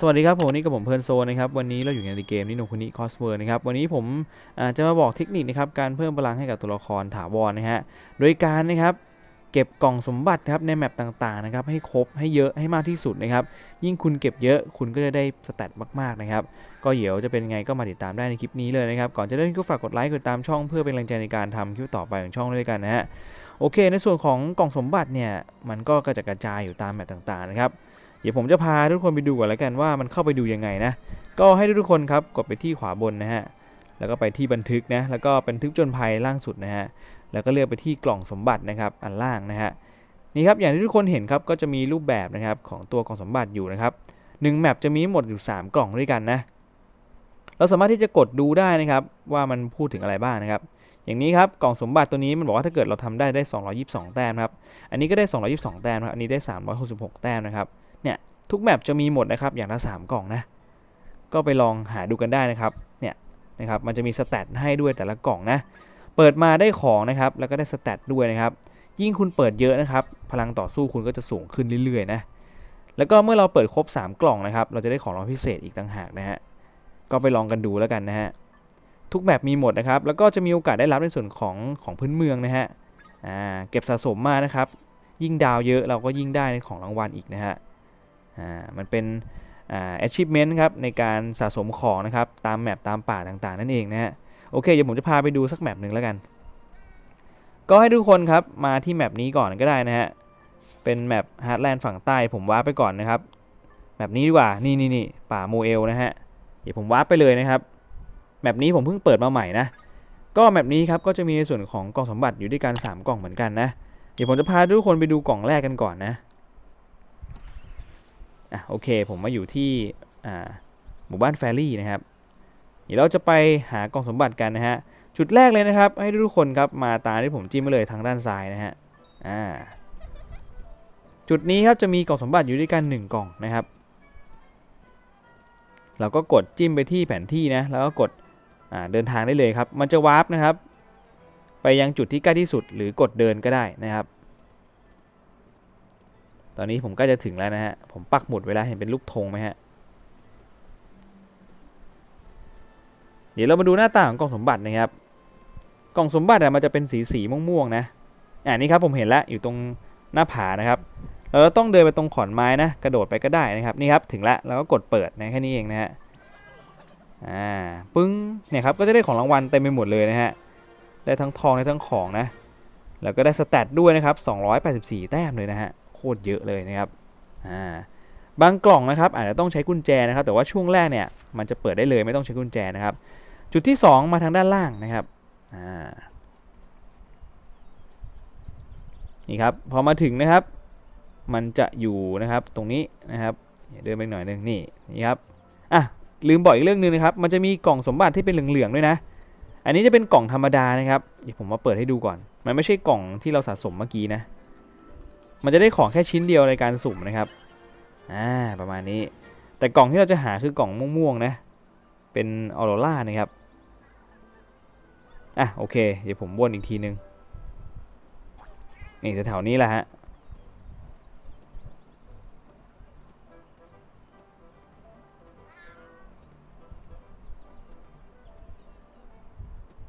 สวัสดีครับผมนี่กับผมเพลิร์นโซนะครับวันนี้เราอยู่ในเกมนิโนคุนิคอสเวอร์นะครับวันนี้ผมจะมาบอกเทคนิคนะครับการเพิ่มพลังให้กับตัวละครถาวรนะฮะโดยการนะครับเก็บกล่องสมบัติครับในแมปต่างๆนะครับให้ครบให้เยอะให้มากที่สุดนะครับยิ่งคุณเก็บเยอะคุณก็จะได้สแตทมากๆนะครับก็เดี๋ยวจะเป็นไงก็มาติดตามได้ในคลิปนี้เลยนะครับก่อนจะเริ่มก็ฝากกดไลค์กดตามช่องเพื่อเป็นแรงใจในการทำคลิปต่อไปของช่องด้วยกันนะฮะโอเค ในส่วนของกล่องสมบัติเนี่ยมันก็กระจัดกระจายอยู่ตามแมปต่างๆนะครับ เดี๋ยวผมจะพาทุกคนไปดูก่อนแล้วกันว่ามันเข้าไปดูยังไงนะ ก็ให้ทุกคนครับกดไปที่ขวาบนนะฮะ แล้วก็ไปที่บันทึกนะ แล้วก็บันทึกจนภัยล่างสุดนะฮะ แล้วก็เลือกไปที่กล่องสมบัตินะครับ อันล่างนะฮะ นี่ครับอย่างที่ทุกคนเห็นครับก็จะมีรูปแบบนะครับของตัวกล่องสมบัติอยู่นะครับหนึ่งแมปจะมีหมดอยู่ 3 กล่องด้วยกันนะ เราสามารถที่จะกดดูได้นะครับว่ามันพูดถึงอะไรบ้างนะครับ อย่างนี้ครับกล่องสมบัติตัวนี้มันบอกว่าถ้าเกิดเราทำได้ได้ 222 แต้มครับ อันนี้ก็ได้ 222 แต้มครับ อันนี้ได้ 366 แต้มนะครับ ทุกแมปจะมีหมดนะครับ อย่างละ3กล่องนะ ก็ไปลองหาดูกันได้นะครับ เนี่ยนะครับ มันจะมีสแตทให้ด้วยแต่ละกล่องนะ เปิดมาได้ของนะครับ แล้วก็ได้สแตทด้วยนะครับ ยิ่งคุณเปิดเยอะนะครับ พลังต่อสู้คุณก็จะสูงขึ้นเรื่อยๆนะ แล้วก็เมื่อเราเปิดครบ 3 กล่องนะครับ เราจะได้ของรางวัลพิเศษอีกต่างหากนะฮะ ก็ไปลองกันดูแล้วกันนะฮะ ทุกแบบมีหมดนะครับ แล้วก็จะมีโอกาสได้รับในส่วนของของพื้นเมืองนะฮะ อ่า เก็บสะสมมานะครับ ยิ่งดาวเยอะเราก็ยิ่งได้ในของรางวัลอีกนะฮะ อ่ามันเป็นอ่า achievement ครับในการสะสมของนะครับตามแมปตามป่าต่างๆ นั่นเองนะฮะโอเคเดี๋ยวผมจะพาไปดูสักแมปหนึ่งแล้วกัน ก็ให้ทุกคนครับมาที่แมปนี้ก่อนก็ได้นะฮะเป็นแมปฮาร์ดแลนด์ฝั่งใต้ผมว้าร์ปไปก่อนนะครับแมปนี้ดีกว่านี่นี่นี่ป่าโมเอลนะฮะเดี๋ยวผมว้าร์ปไปเลยนะครับแมปนี้ผมเพิ่งเปิดมาใหม่นะก็แมปนี้ครับก็จะมีในส่วนของกล่องสมบัติอยู่ด้วยกัน3กล่องเหมือนกันนะเดี๋ยวผมจะพาทุกคนไปดูกล่องแรกกันก่อนนะ อะโอเค ผมมาอยู่ที่หมู่บ้านแฟรี่นะครับเดี๋ยวเราจะไปหากองสมบัติกันนะฮะจุดแรกเลยนะครับ ให้ทุกคนครับมาตามที่ผมจิ้มมาเลยทางด้านซ้ายนะฮะอ่าจุดนี้ครับจะมีกล่องสมบัติอยู่ด้วยกัน 1 กล่องนะครับ เราก็กดจิ้มไปที่แผนที่นะแล้วก็กดเดินทางได้เลยครับ มันจะวาร์ปนะครับ ไปยังจุดที่ใกล้ที่สุดหรือกดเดินก็ได้นะครับ ตอนนี้ผมก็จะถึงแล้วนะฮะ ผมปักหมุดเวลาเห็นเป็นลูกธงไหมฮะ เดี๋ยวเรามาดูหน้าตาของกล่องสมบัตินะครับ กล่องสมบัติอะมันจะเป็นสีสีม่วงๆนะ อ่านี่ครับผมเห็นแล้วอยู่ตรงหน้าผานะครับเราก็ต้องเดินไปตรงขอนไม้นะ กระโดดไปก็ได้นะครับ นี่ครับ ถึงแล้วเราก็กดเปิดนะแค่นี้เองนะฮะ อ่า ปึ้ง เนี่ยครับ ก็จะได้ของรางวัลเต็มไปหมดเลยนะฮะ ได้ทั้งทองได้ทั้งของนะ แล้วก็ได้สแตทด้วยนะครับ 284 แต้มเลยนะฮะ โคตรเยอะเลยนะครับอ่าบางกล่องนะครับอาจจะต้องใช้กุญแจนะครับ แต่ว่าช่วงแรกเนี่ยมันจะเปิดได้เลยไม่ต้องใช้กุญแจนะครับ จุดที่ 2 มาทางด้านล่างนะครับอ่านี่ครับพอมาถึงนะครับ มันจะอยู่นะครับตรงนี้นะครับเดินไปหน่อยหนึงนี่นี่ครับอะลืมบอกอีกเรื่องหนึงนะครับ มันจะมีกล่องสมบัติที่เป็นเหลืองๆด้วยนะ อันนี้จะเป็นกล่องธรรมดานะครับเดี๋ยวผมมาเปิดให้ดูก่อน มันไม่ใช่กล่องที่เราสะสมเมื่อกี้นะ มันจะได้ของแค่ชิ้นเดียวในการสุ่มนะครับ อ่า ประมาณนี้ แต่กล่องที่เราจะหาคือกล่องม่วงๆนะ เป็นออโรล่านะครับ อะ โอเค เดี๋ยวผมวนอีกทีนึง นี่แถวๆนี้แหละฮะ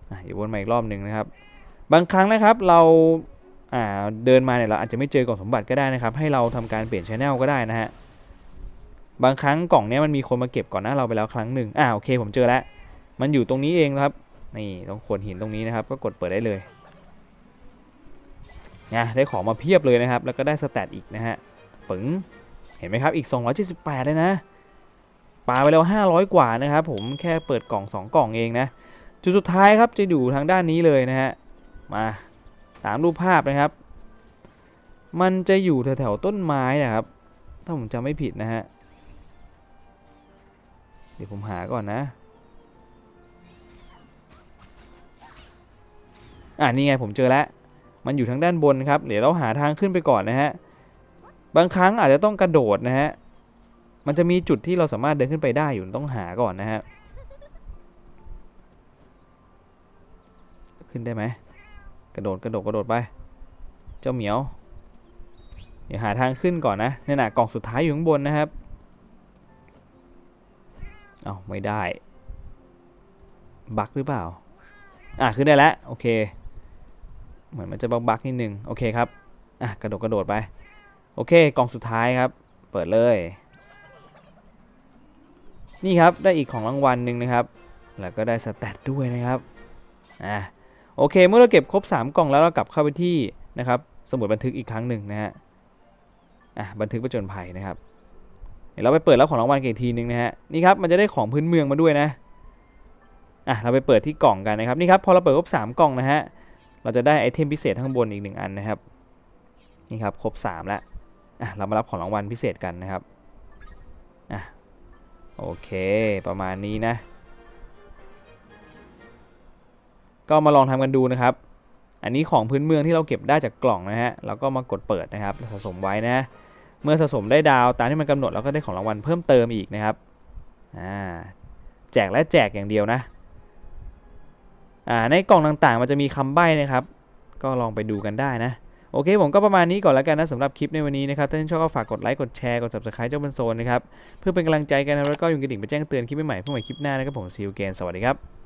อะเดี๋ยววนมาอีกรอบหนึ่งนะครับ บางครั้งนะครับเรา เดินมาเนี่ยเราอาจจะไม่เจอกล่องสมบัติก็ได้นะครับ ให้เราทำการเปลี่ยนชแนลก็ได้นะฮะบางครั้งกล่องเนี้ยมันมีคนมาเก็บก่อนหน้าเราไปแล้วครั้งหนึ่งอ่าโอเคผมเจอแล้ว มันอยู่ตรงนี้เองครับนี่ตรงโขดหินตรงนี้นะครับ ก็กดเปิดได้เลยนะได้ของมาเพียบเลยนะครับ แล้วก็ได้สแตทอีกนะฮะปึ๋งเห็นไหมครับอีก 278เลยนะปาไปแล้ว 500 กว่านะครับ ผมแค่เปิดกล่อง 2 กล่องเองนะ จุดสุดท้ายครับจะอยู่ทางด้านนี้เลยนะฮะมา ตามรูปภาพนะครับ มันจะอยู่แถวๆต้นไม้นะครับ ถ้าผมจำไม่ผิดนะฮะ เดี๋ยวผมหาก่อนนะ อ่านี่ไงผมเจอแล้ว มันอยู่ทางด้านบนครับ เดี๋ยวเราหาทางขึ้นไปก่อนนะฮะ บางครั้งอาจจะต้องกระโดดนะฮะ มันจะมีจุดที่เราสามารถเดินขึ้นไปได้อยู่ต้องหาก่อนนะฮะ ขึ้นได้ไหม ระโดดกระโดดกระโดดไป เจ้าเหมียว เดี๋ยวหาทางขึ้นก่อนนะเนี่ยนะกล่องสุดท้ายอยู่ข้างบนนะครับ เอาไม่ได้ บักหรือเปล่า อะขึ้นได้แล้วโอเค เหมือนมันจะบักบักนิดนึงโอเคครับ อะกระโดดกระโดดไป โอเคกล่องสุดท้ายครับ เปิดเลย นี่ครับได้อีกของรางวัลหนึ่งนะครับ แล้วก็ได้สแตทด้วยนะครับ อะ โอเค เมื่อเราเก็บครบ 3 กล่องแล้วเรากลับเข้าไปที่นะครับสมุดบันทึกอีกครั้งหนึ่งนะฮะอะบันทึกประจนภัยนะครับเดี๋ยวเราไปเปิดแล้วของรางวัลกันอีกทีนึงนะฮะนี่ครับมันจะได้ของพื้นเมืองมาด้วยนะอะเราไปเปิดที่กล่องกันนะครับนี่ครับพอเราเปิดครบ 3 กล่องนะฮะเราจะได้ไอเทมพิเศษข้างบนอีกหนึ่งอันนะครับนี่ครับครบ 3 แล้วอะเรามารับของรางวัลพิเศษกันนะครับอะโอเค ประมาณนี้นะ ก็มาลองทำกันดูนะครับ อันนี้ของพื้นเมืองที่เราเก็บได้จากกล่องนะฮะเราก็มากดเปิดนะครับสะสมไว้นะ เมื่อสะสมได้ดาวตามที่มันกำหนดเราก็ได้ของรางวัลเพิ่มเติมอีกนะครับอ่าแจกและแจกอย่างเดียวนะอ่าในกล่องต่างๆ มันจะมีคำใบ้นะครับ ก็ลองไปดูกันได้นะโอเค ผมก็ประมาณนี้ก่อนแล้วกันนะสำหรับคลิปในวันนี้นะครับ ถ้าท่านชอบก็ฝากกดไลค์กดแชร์กด subscribe เจ้าบนโซนนะครับ เพื่อเป็นกำลังใจกันนะแล้วก็ยุงกระดิ่งไปแจ้งเตือนคลิปใหม่ๆเพื่อใหม่คลิปหน้านะครับผมซีอูเกนสวัสดีครับ